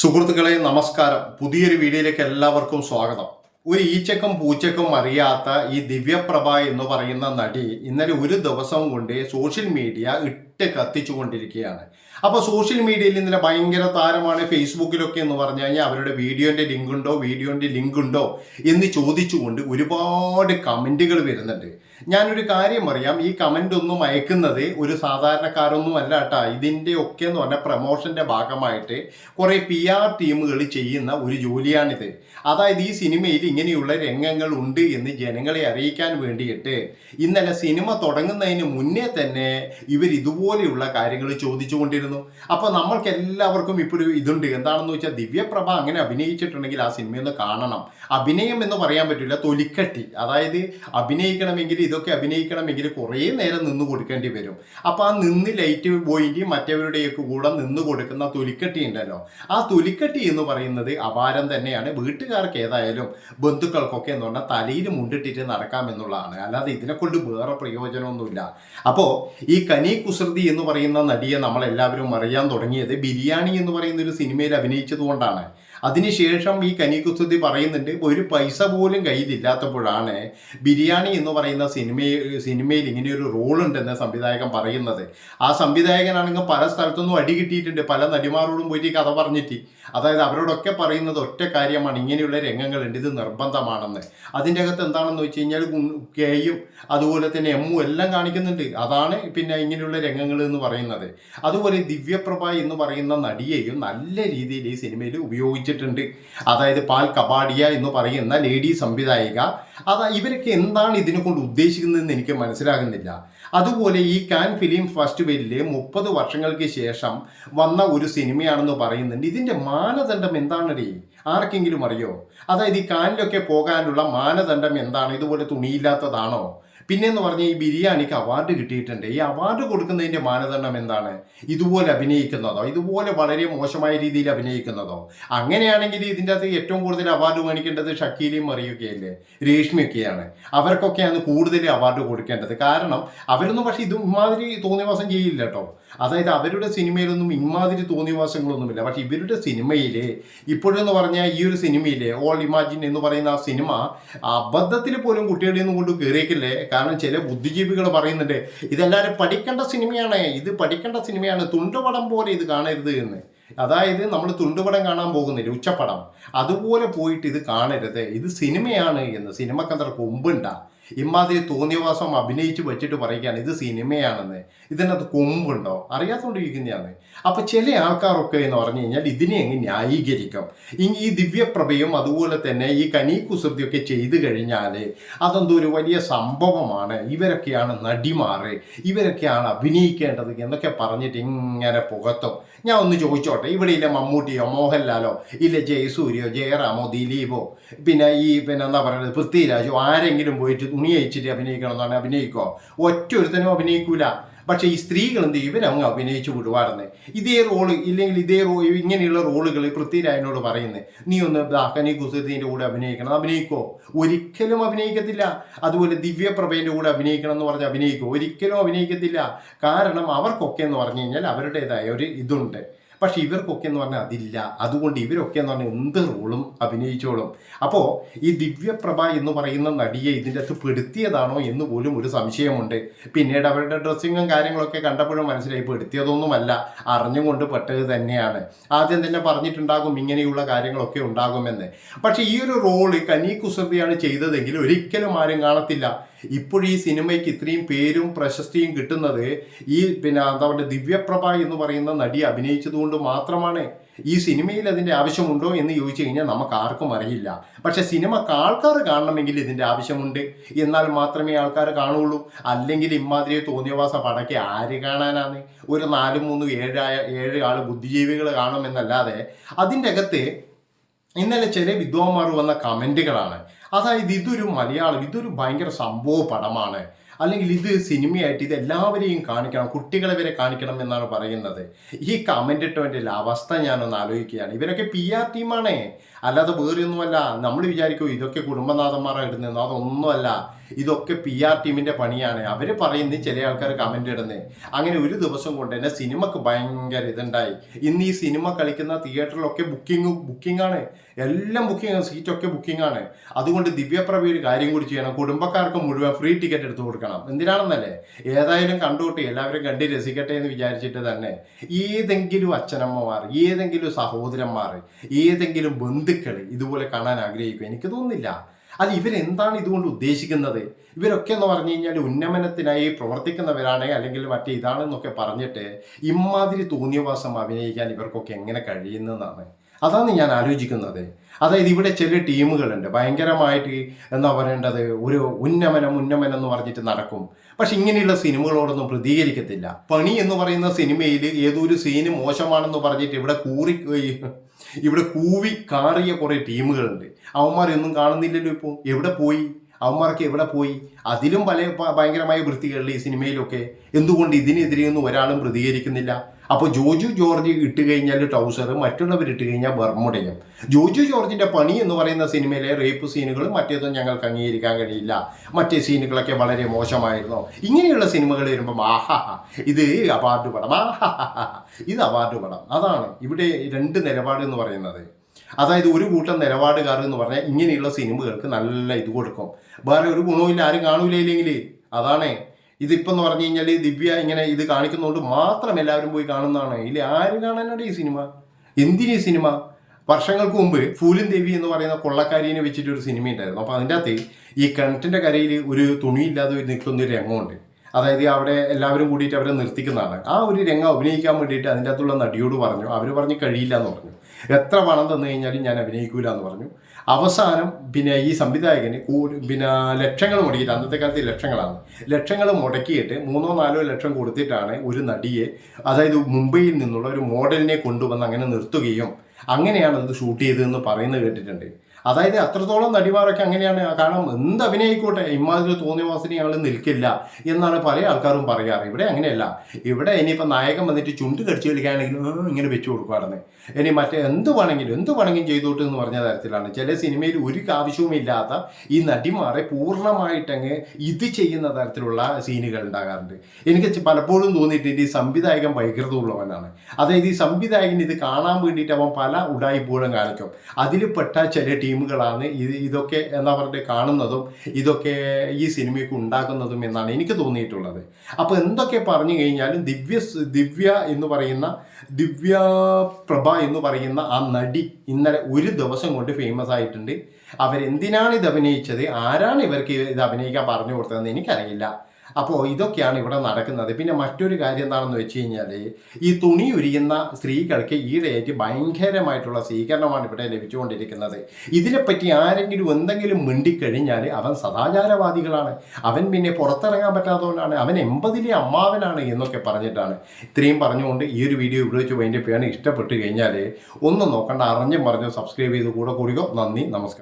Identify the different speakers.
Speaker 1: സുഹൃത്തുക്കളെ നമസ്കാരം. പുതിയൊരു വീഡിയോയിലേക്ക് എല്ലാവർക്കും സ്വാഗതം. ഒരു ഈച്ചക്കും പൂച്ചക്കും അറിയാത്ത ഈ ദിവ്യപ്രഭ എന്ന് പറയുന്ന നടി ഇന്നലെ ഒരു ദിവസം കൊണ്ട് സോഷ്യൽ മീഡിയ ഇട്ട് കത്തിച്ചുകൊണ്ടിരിക്കുകയാണ്. അപ്പോൾ സോഷ്യൽ മീഡിയയിൽ ഇന്നലെ ഭയങ്കര താരമാണ് ഫേസ്ബുക്കിലൊക്കെ എന്ന് പറഞ്ഞു കഴിഞ്ഞാൽ അവരുടെ വീഡിയോന്റെ ലിങ്ക് ഉണ്ടോ വീഡിയോന്റെ ലിങ്ക് ഉണ്ടോ എന്ന് ചോദിച്ചുകൊണ്ട് ഒരുപാട് കമന്റുകൾ വരുന്നുണ്ട്. ഞാനൊരു കാര്യം അറിയാം. ഈ കമന്റ് ഒന്നും അയക്കുന്നത് ഒരു സാധാരണക്കാരൊന്നും അല്ല കേട്ടാ. ഇതിന്റെ ഒക്കെ എന്ന് പറഞ്ഞാൽ പ്രമോഷന്റെ ഭാഗമായിട്ട് കുറേ പി ആർ ടീമുകൾ ചെയ്യുന്ന ഒരു ജോലിയാണിത്. അതായത് ഈ സിനിമയിൽ ഇങ്ങനെയുള്ള രംഗങ്ങൾ ഉണ്ട് എന്ന് ജനങ്ങളെ അറിയിക്കാൻ വേണ്ടിയിട്ട് ഇന്നലെ സിനിമ തുടങ്ങുന്നതിന് മുന്നേ തന്നെ ഇവർ ഇതുപോലെയുള്ള കാര്യങ്ങൾ ചോദിച്ചുകൊണ്ടിരുന്നു അപ്പോൾ നമ്മൾക്ക് എല്ലാവർക്കും ഇപ്പോൾ ഇതുണ്ട്. എന്താണെന്ന് വെച്ചാൽ ദിവ്യപ്രഭ അങ്ങനെ അഭിനയിച്ചിട്ടുണ്ടെങ്കിൽ ആ സിനിമയൊന്ന് കാണണം. അഭിനയം എന്ന് പറയാൻ പറ്റില്ല തൊലിക്കട്ടി. അതായത് അഭിനയിക്കണമെങ്കിൽ ഇതൊക്കെ അഭിനയിക്കണമെങ്കിൽ കുറേ നേരം നിന്ന് കൊടുക്കേണ്ടി വരും. അപ്പോൾ ആ നിന്ന് ലൈറ്റ് പോയിന്റെയും മറ്റവരുടെയൊക്കെ കൂടെ നിന്ന് കൊടുക്കുന്ന തൊലിക്കട്ടി ഉണ്ടല്ലോ. ആ തൊലിക്കട്ടി എന്ന് പറയുന്നത് അപാരം തന്നെയാണ്. വീട്ടുകാർക്ക് ഏതായാലും ബന്ധുക്കൾക്കൊക്കെ എന്ന് പറഞ്ഞാൽ തലയിൽ മുണ്ടിട്ടിട്ട് നടക്കാമെന്നുള്ളതാണ് അല്ലാതെ ഇതിനെക്കൊണ്ട് വേറെ പ്രയോജനമൊന്നുമില്ല. അപ്പോൾ ഈ കനി കുസൃതി എന്ന് പറയുന്ന നടിയെ നമ്മളെല്ലാവരും അറിയാൻ തുടങ്ങിയത് ബിരിയാണി എന്ന് പറയുന്ന ഒരു സിനിമയിൽ അഭിനയിച്ചത് കൊണ്ടാണ് അതിനുശേഷം ഈ കനി കുസൃതി പറയുന്നുണ്ട് ഒരു പൈസ പോലും കയ്യിലില്ലാത്തപ്പോഴാണ് ബിരിയാണി എന്ന് പറയുന്ന സിനിമ സിനിമയിൽ ഇങ്ങനെ ഒരു റോൾ ഉണ്ടെന്ന് സംവിധായകൻ പറയുന്നത്. ആ സംവിധായകനാണെങ്കിൽ പല സ്ഥലത്തുനിന്നും അടി കിട്ടിയിട്ടുണ്ട് പല നടിമാരോടും പോയിട്ട് കഥ പറഞ്ഞിട്ട്. അതായത് അവരോടൊക്കെ പറയുന്നത് ഒറ്റ കാര്യമാണ് ഇങ്ങനെയുള്ള രംഗങ്ങളുണ്ട് ഇത് നിർബന്ധമാണെന്ന്. അതിന്റെ അകത്ത് എന്താണെന്ന് വെച്ച് കഴിഞ്ഞാൽ കെയും അതുപോലെ തന്നെ എമ്മും എല്ലാം കാണിക്കുന്നുണ്ട്. അതാണ് പിന്നെ ഇങ്ങനെയുള്ള രംഗങ്ങൾ എന്ന് പറയുന്നത്. അതുപോലെ ദിവ്യപ്രഭ എന്ന് പറയുന്ന നടിയെയും നല്ല രീതിയിൽ ഈ സിനിമയിൽ ഉപയോഗിച്ചിട്ടുണ്ട്. അതായത് പാൽ കബാഡിയ എന്ന് പറയുന്ന ലേഡി സംവിധായിക. അതാ ഇവരൊക്കെ എന്താണ് ഇതിനെ കൊണ്ട് ഉദ്ദേശിക്കുന്നതെന്ന് എനിക്ക് മനസ്സിലാകുന്നില്ല. അതുപോലെ ഈ കാൻ ഫിലിം ഫെസ്റ്റിവലിൽ മുപ്പത് വർഷങ്ങൾക്ക് ശേഷം വന്ന ഒരു സിനിമയാണെന്ന് പറയുന്നുണ്ട്. ഇതിന്റെ മാനദണ്ഡം എന്താണടി? ആർക്കെങ്കിലും അറിയോ? അതായത് ഈ കാനിലൊക്കെ പോകാനുള്ള മാനദണ്ഡം എന്താണ്? ഇതുപോലെ തുണിയില്ലാത്തതാണോ? പിന്നെ എന്ന് പറഞ്ഞാൽ ഈ ബിരിയാണിക്ക് അവാർഡ് കിട്ടിയിട്ടുണ്ട്. ഈ അവാർഡ് കൊടുക്കുന്നതിന്റെ മാനദണ്ഡം എന്താണ്? ഇതുപോലെ അഭിനയിക്കുന്നതോ ഇതുപോലെ വളരെ മോശമായ രീതിയിൽ അഭിനയിക്കുന്നതോ. അങ്ങനെയാണെങ്കിൽ ഇതിന്റെ അകത്ത് ഏറ്റവും കൂടുതൽ അവാർഡ് മേടിക്കേണ്ടത് ഷക്കീലയും മറിയുകയല്ലേ രേഷ്മിയൊക്കെയാണ്. അവർക്കൊക്കെയാണ് കൂടുതൽ അവാർഡ് കൊടുക്കേണ്ടത്. കാരണം അവരൊന്നും പക്ഷേ ഇതുമാതിരി ഇമാതിരി തോന്നിവാസം ചെയ്യില്ല കേട്ടോ. അതായത് അവരുടെ സിനിമയിലൊന്നും ഇമാതിരി തോന്നിവാസങ്ങളൊന്നുമില്ല പക്ഷെ ഇവരുടെ സിനിമയിൽ ഇപ്പോഴെന്ന് പറഞ്ഞാൽ ഈ ഒരു സിനിമയിലെ ഓൾ ഇമാജിൻ എന്ന് പറയുന്ന ആ സിനിമ അബദ്ധത്തിൽ പോലും കുട്ടികളുടെ ഒന്നും കൊണ്ട് കയറിയേക്കില്ലേ കാരണം ചില ബുദ്ധിജീവികൾ പറയുന്നുണ്ട് ഇതെല്ലാവരും പഠിക്കേണ്ട സിനിമയാണ് ഇത് പഠിക്കേണ്ട സിനിമയാണ് തുണ്ടുപടം പോലെ ഇത് കാണരുത് എന്ന്. അതായത് നമ്മൾ തുണ്ടുപടം കാണാൻ പോകുന്നില്ല ഉച്ചപ്പടം. അതുപോലെ പോയിട്ട് ഇത് കാണരുത്. ഇത് സിനിമയാണ് എന്ന്. സിനിമക്കത്ര കൊമ്പുണ്ടാ. ഇമാതിരി തോന്നിയവാസം അഭിനയിച്ച് വെച്ചിട്ട് പറയുകയാണ് ഇത് സിനിമയാണെന്ന്. ഇതിനകത്ത് കൊമ്പുണ്ടോ? അറിയാത്തോണ്ടിരിക്കുന്നതാണ് അപ്പൊ ചില ആൾക്കാരൊക്കെ എന്ന് പറഞ്ഞു കഴിഞ്ഞാൽ ഇതിനെ അങ്ങ് ന്യായീകരിക്കും. ഇനി ഈ ദിവ്യപ്രഭയും അതുപോലെ തന്നെ ഈ കനി കുസൃതിയൊക്കെ ചെയ്തു കഴിഞ്ഞാൽ അതെന്തോ ഒരു വലിയ സംഭവമാണ്. ഇവരൊക്കെയാണ് നടിമാറ് ഇവരൊക്കെയാണ് അഭിനയിക്കേണ്ടത് എന്നൊക്കെ പറഞ്ഞിട്ട് ഇങ്ങനെ പുകത്തും. ഞാൻ ഒന്ന് ചോദിച്ചോട്ടെ ഇവിടെ ഇല്ല മമ്മൂട്ടിയോ മോഹൻലാലോ ഇല്ല ജയസൂര്യോ ജയറാമോ ദിലീപോ? പിന്നെ ഈ പിന്നെ എന്താ പറയുന്നത് പൃഥ്വിരാജോ ആരെങ്കിലും പോയിട്ട് തുണി അയച്ചിട്ട് അഭിനയിക്കണം എന്നാണ് അഭിനയിക്കോ ഒറ്റ ഒരുത്തനും അഭിനയിക്കൂല. പക്ഷേ ഈ സ്ത്രീകൾ എന്ത് ചെയ്യും? ഇവരങ്ങ് അഭിനയിച്ചു വിടുവാറുന്നത് ഇതേ റോൾ ഇല്ലെങ്കിൽ ഇതേ റോ ഇങ്ങനെയുള്ള റോളുകൾ പൃഥ്വിരായനോട് പറയുന്നത് നീ ഒന്ന് ദാഹനി കുസൃതിന്റെ കൂടെ അഭിനയിക്കണം അഭിനയിക്കോ. ഒരിക്കലും അഭിനയിക്കത്തില്ല. അതുപോലെ ദിവ്യപ്രഭേന്റെ കൂടെ അഭിനയിക്കണം എന്ന് പറഞ്ഞ് അഭിനയിക്കോ. ഒരിക്കലും അഭിനയിക്കത്തില്ല. കാരണം അവർക്കൊക്കെ എന്ന് പറഞ്ഞു കഴിഞ്ഞാൽ അവരുടേതായ ഒരു ഇതുണ്ട്. പക്ഷെ ഇവർക്കൊക്കെ എന്ന് പറഞ്ഞാൽ അതില്ല. അതുകൊണ്ട് ഇവരൊക്കെ എന്ന് പറഞ്ഞാൽ എന്ത് റോളും അഭിനയിച്ചോളും. അപ്പോൾ ഈ ദിവ്യപ്രഭ എന്ന് പറയുന്ന നടിയെ ഇതിന്റെ അകത്ത് പെടുത്തിയതാണോ എന്ന് പോലും ഒരു സംശയമുണ്ട്. പിന്നീട് അവരുടെ ഡ്രസ്സിങ്ങും കാര്യങ്ങളൊക്കെ കണ്ടപ്പോഴും മനസ്സിലായി പെടുത്തിയതൊന്നുമല്ല. അറിഞ്ഞുകൊണ്ട് പെട്ടത് തന്നെയാണ്. ആദ്യം തന്നെ പറഞ്ഞിട്ടുണ്ടാകും ഇങ്ങനെയുള്ള കാര്യങ്ങളൊക്കെ ഉണ്ടാകുമെന്ന്. പക്ഷേ ഈ ഒരു റോൾ കനി കുസൃതിയാണ് ചെയ്തതെങ്കിൽ ഒരിക്കലും ആരും കാണത്തില്ല. ഇപ്പോഴീ ഈ സിനിമയ്ക്ക് ഇത്രയും പേരും പ്രശസ്തിയും കിട്ടുന്നത് ഈ പിന്നെ എന്താ പറയുക ദിവ്യപ്രഭ എന്ന് പറയുന്ന നടി അഭിനയിച്ചതുകൊണ്ട് മാത്രമാണ്. ഈ സിനിമയിൽ അതിന്റെ ആവശ്യമുണ്ടോ എന്ന് ചോദിച്ചു കഴിഞ്ഞാൽ നമുക്ക് ആർക്കും അറിയില്ല. പക്ഷേ സിനിമ ആൾക്കാർ കാണണമെങ്കിൽ ഇതിന്റെ ആവശ്യമുണ്ട്. എന്നാൽ മാത്രമേ ആൾക്കാർ കാണുള്ളൂ. അല്ലെങ്കിൽ ഇമാതിരി തോന്നിയവാസ പടക്കെ ആര് കാണാനാണ്? ഒരു നാല് മൂന്ന് ഏഴായ ഏഴ് ആൾ ബുദ്ധിജീവികൾ കാണുമെന്നല്ലാതെ അതിന്റെ അകത്ത് ഇന്നലെ ചില വിദ്വാന്മാർ വന്ന കമന്റുകളാണ്. അതായത് ഇതൊരു മലയാളം ഇതൊരു ഭയങ്കര സംഭവ പടമാണ്. അല്ലെങ്കിൽ ഇത് സിനിമയായിട്ട് ഇത് എല്ലാവരെയും കാണിക്കണം കുട്ടികളെ വരെ കാണിക്കണം എന്നാണ് പറയുന്നത്. ഈ കമന്റ് ഇട്ടവന്റെ അവസ്ഥ ഞാനൊന്ന് ആലോചിക്കുകയാണ്. ഇവരൊക്കെ പി ആർ ടീമാണേ അല്ലാതെ വേറെയൊന്നുമല്ല. നമ്മൾ വിചാരിക്കും ഇതൊക്കെ കുടുംബനാഥന്മാരാണ് ഇടുന്നത് അതൊന്നുമല്ല. ഇതൊക്കെ പി ആർ ടീമിന്റെ പണിയാണ്. അവർ പറയുന്നത് ചില ആൾക്കാർ കമന്റ് ഇടുന്നത് അങ്ങനെ ഒരു ദിവസം കൊണ്ട് തന്നെ സിനിമക്ക് ഭയങ്കര ഇതുണ്ടായി. ഇന്ന് ഈ സിനിമ കളിക്കുന്ന തിയേറ്ററിലൊക്കെ ബുക്കിംഗ് ബുക്കിംഗ് ആണ്. എല്ലാം ബുക്കിംഗ് സീറ്റൊക്കെ ബുക്കിംഗ് ആണ്. അതുകൊണ്ട് ദിവ്യപ്രഭ ഒരു കാര്യം കൂടി ചെയ്യണം. കുടുംബക്കാർക്ക് മുഴുവൻ ഫ്രീ ടിക്കറ്റ് എടുത്തു കൊടുക്കണം. എന്തിനാണെന്നല്ലേ? ഏതായാലും കണ്ടോട്ടെ എല്ലാവരും കണ്ടി രസിക്കട്ടെ എന്ന് വിചാരിച്ചിട്ട് തന്നെ ഏതെങ്കിലും അച്ഛനമ്മമാർ ഏതെങ്കിലും സഹോദരന്മാർ ഏതെങ്കിലും ബന്ധുക്കൾ ഇതുപോലെ കാണാൻ ആഗ്രഹിക്കും. എനിക്ക് തോന്നുന്നില്ല. അത് ഇവരെന്താണ് ഇതുകൊണ്ട് ഉദ്ദേശിക്കുന്നത്? ഇവരൊക്കെ എന്ന് പറഞ്ഞു കഴിഞ്ഞാൽ ഉന്നമനത്തിനായി പ്രവർത്തിക്കുന്നവരാണ് അല്ലെങ്കിൽ മറ്റേ ഇതാണെന്നൊക്കെ പറഞ്ഞിട്ട് ഇമാതിരി തോന്നിയവാസം അഭിനയിക്കാൻ ഇവർക്കൊക്കെ എങ്ങനെ കഴിയുന്നതെന്നാണ് അതാണ് ഞാൻ ആലോചിക്കുന്നത്. അതായത് ഇവിടെ ചില ടീമുകളുണ്ട്. ഭയങ്കരമായിട്ട് എന്താ പറയേണ്ടത്? ഒരു ഉന്നമനം ഉന്നമനം എന്ന് പറഞ്ഞിട്ട് നടക്കും. പക്ഷെ ഇങ്ങനെയുള്ള സിനിമകളോടൊന്നും പ്രതികരിക്കത്തില്ല. പണി എന്ന് പറയുന്ന സിനിമയിൽ ഏതൊരു സീന് മോശമാണെന്ന് പറഞ്ഞിട്ട് ഇവിടെ കൂറി ഇവിടെ കൂവി കാറിയ കുറേ ടീമുകളുണ്ട്. അവന്മാരൊന്നും കാണുന്നില്ലല്ലോ ഇപ്പോൾ എവിടെ പോയി? അവന്മാർക്ക് എവിടെ പോയി? അതിലും പല ഭയങ്കരമായ വൃത്തികളിൽ ഈ സിനിമയിലൊക്കെ എന്തുകൊണ്ട് ഇതിനെതിരെയൊന്നും ഒരാളും പ്രതികരിക്കുന്നില്ല? അപ്പോൾ ജോജു ജോർജ് ഇട്ട് കഴിഞ്ഞാൽ ട്രൗസർ മറ്റുള്ളവർ ഇട്ട് കഴിഞ്ഞാൽ ബർമുടയും. ജോജു ജോർജിന്റെ പണി എന്ന് പറയുന്ന സിനിമയിലെ റേപ്പ് സീനുകളും മറ്റേതും ഞങ്ങൾക്ക് അംഗീകരിക്കാൻ കഴിയില്ല. മറ്റേ സീനുകളൊക്കെ വളരെ മോശമായിരുന്നു. ഇങ്ങനെയുള്ള സിനിമകൾ വരുമ്പം ആഹാ ഇത് അവാർഡ് പടം. ആഹാ ഇത് അവാർഡ് പടം. അതാണ് ഇവിടെ രണ്ട് നിലപാട് എന്ന് പറയുന്നത്. അതായത് ഒരു കൂട്ടം നിലപാടുകാർ എന്ന് പറഞ്ഞാൽ ഇങ്ങനെയുള്ള സിനിമകൾക്ക് നല്ല ഇത് കൊടുക്കും. വേറെ ഒരു ഗുണവുമില്ല ആരും കാണൂലില്ലെങ്കിൽ അതാണ്. ഇതിപ്പം എന്ന് പറഞ്ഞു കഴിഞ്ഞാൽ ദിവ്യ ഇങ്ങനെ ഇത് കാണിക്കുന്നതുകൊണ്ട് മാത്രം എല്ലാവരും പോയി കാണുന്നതാണ്. ഇല്ല ആരും കാണാനുണ്ട് ഈ സിനിമ. എന്തിനീ സിനിമ? വർഷങ്ങൾക്ക് മുമ്പ് ഫൂലും ദേവി എന്ന് പറയുന്ന കൊള്ളക്കാരിനെ വെച്ചിട്ട് ഒരു സിനിമ ഉണ്ടായിരുന്നു അപ്പോൾ അതിന്റെ അകത്ത് ഈ കിണറ്റിന്റെ കരയിൽ ഒരു തുണിയില്ലാതെ നിൽക്കുന്ന ഒരു രംഗമുണ്ട്. അതായത് അവിടെ എല്ലാവരും കൂടിയിട്ട് അവരെ നിർത്തിക്കുന്നതാണ്. ആ ഒരു രംഗം അഭിനയിക്കാൻ വേണ്ടിയിട്ട് അതിന്റെ അകത്തുള്ള നടിയോട് പറഞ്ഞു. അവർ പറഞ്ഞ് കഴിയില്ല എന്ന് പറഞ്ഞു. എത്ര പണം തന്നു കഴിഞ്ഞാലും ഞാൻ അഭിനയിക്കൂല എന്ന് പറഞ്ഞു. അവസാനം പിന്നെ ഈ സംവിധായകന് പിന്നെ ലക്ഷങ്ങൾ മുടക്കിയിട്ട് അന്നത്തെ കാലത്ത് ലക്ഷങ്ങളാണ്. ലക്ഷങ്ങൾ മുടക്കിയിട്ട് മൂന്നോ നാലോ ലക്ഷം കൊടുത്തിട്ടാണ് ഒരു നടിയെ അതായത് മുംബൈയിൽ നിന്നുള്ള ഒരു മോഡലിനെ കൊണ്ടുവന്ന് അങ്ങനെ നിർത്തുകയും അങ്ങനെയാണ് അത് ഷൂട്ട് ചെയ്തതെന്ന് പറയുന്നത് കേട്ടിട്ടുണ്ട്. അതായത് അത്രത്തോളം നടിമാരൊക്കെ അങ്ങനെയാണ്. കാരണം എന്ത് അഭിനയിക്കോട്ടെ ഇമാതിരി തോന്നിയ ഞങ്ങൾ നിൽക്കില്ല എന്നാണ് പല ആൾക്കാരും പറയാറ്. ഇവിടെ അങ്ങനെയല്ല. ഇവിടെ ഇനിയിപ്പോൾ നായകൻ വന്നിട്ട് ചുണ്ട് കടിച്ചു കളിക്കുകയാണെങ്കിൽ ഇങ്ങനെ വെച്ചു കൊടുക്കുവാണെന്ന്. ഇനി മറ്റേ എന്ത് വേണമെങ്കിലും എന്ത് വേണമെങ്കിലും ചെയ്തോട്ട് എന്ന് പറഞ്ഞ തരത്തിലാണ്. ചില സിനിമയിൽ ഒരു ആവശ്യവും ഇല്ലാത്ത ഈ നടിമാരെ പൂർണമായിട്ടങ്ങ് ഇത് ചെയ്യുന്ന തരത്തിലുള്ള സീനുകൾ ഉണ്ടാകാറുണ്ട്. എനിക്ക് പലപ്പോഴും തോന്നിയിട്ടുണ്ട് ഈ സംവിധായകൻ വൈകൃതമുള്ളവനാണ്. അതായത് ഈ സംവിധായകൻ ഇത് കാണാൻ വേണ്ടിയിട്ട് അവൻ പല ഉടായ്പൂഴും കാണിക്കും. അതിൽ പെട്ട ചില ടീമുകളാണ്. ഇത് ഇതൊക്കെ എന്താ പറയുക കാണുന്നതും ഇതൊക്കെ ഈ സിനിമയ്ക്ക് ഉണ്ടാക്കുന്നതും എന്നാണ് എനിക്ക് തോന്നിയിട്ടുള്ളത്. അപ്പോൾ എന്തൊക്കെ പറഞ്ഞു കഴിഞ്ഞാലും ദിവ്യ ദിവ്യ എന്ന് പറയുന്ന ദിവ്യ പ്രഭ എന്ന് പറയുന്ന ആ നടി ഇന്നലെ ഒരു ദിവസം കൊണ്ട് ഫേമസ് ആയിട്ടുണ്ട്. അവരെന്തിനാണ് ഇത് അഭിനയിച്ചത്? ആരാണ് ഇവർക്ക് ഇത് അഭിനയിക്കാൻ പറഞ്ഞു കൊടുത്തതെന്ന് എനിക്കറിയില്ല. അപ്പോൾ ഇതൊക്കെയാണ് ഇവിടെ നടക്കുന്നത്. പിന്നെ മറ്റൊരു കാര്യം എന്താണെന്ന് വെച്ച് കഴിഞ്ഞാൽ ഈ തുണി ഉരിയുന്ന സ്ത്രീകൾക്ക് ഈയിടെയായിട്ട് ഭയങ്കരമായിട്ടുള്ള സ്വീകരണമാണ് ഇവിടെ ലഭിച്ചുകൊണ്ടിരിക്കുന്നത്. ഇതിനെപ്പറ്റി ആരെങ്കിലും എന്തെങ്കിലും മിണ്ടിക്കഴിഞ്ഞാൽ അവൻ സദാചാരവാദികളാണ്. അവൻ പിന്നെ പുറത്തിറങ്ങാൻ പറ്റാത്തതുകൊണ്ടാണ്. അവൻ എൺപതിലെ അമ്മാവനാണ് എന്നൊക്കെ പറഞ്ഞിട്ടാണ്. ഇത്രയും പറഞ്ഞുകൊണ്ട് ഈ ഒരു വീഡിയോ ഇവിടെ വെച്ച് വൈൻഡപ്പ് ചെയ്യാൻ ഇഷ്ടപ്പെട്ട് കഴിഞ്ഞാൽ ഒന്ന് നോക്കണ്ട അറിഞ്ഞും പറഞ്ഞു സബ്സ്ക്രൈബ് ചെയ്ത് കൂടെ കൂടിയോ നന്ദി നമസ്കാരം.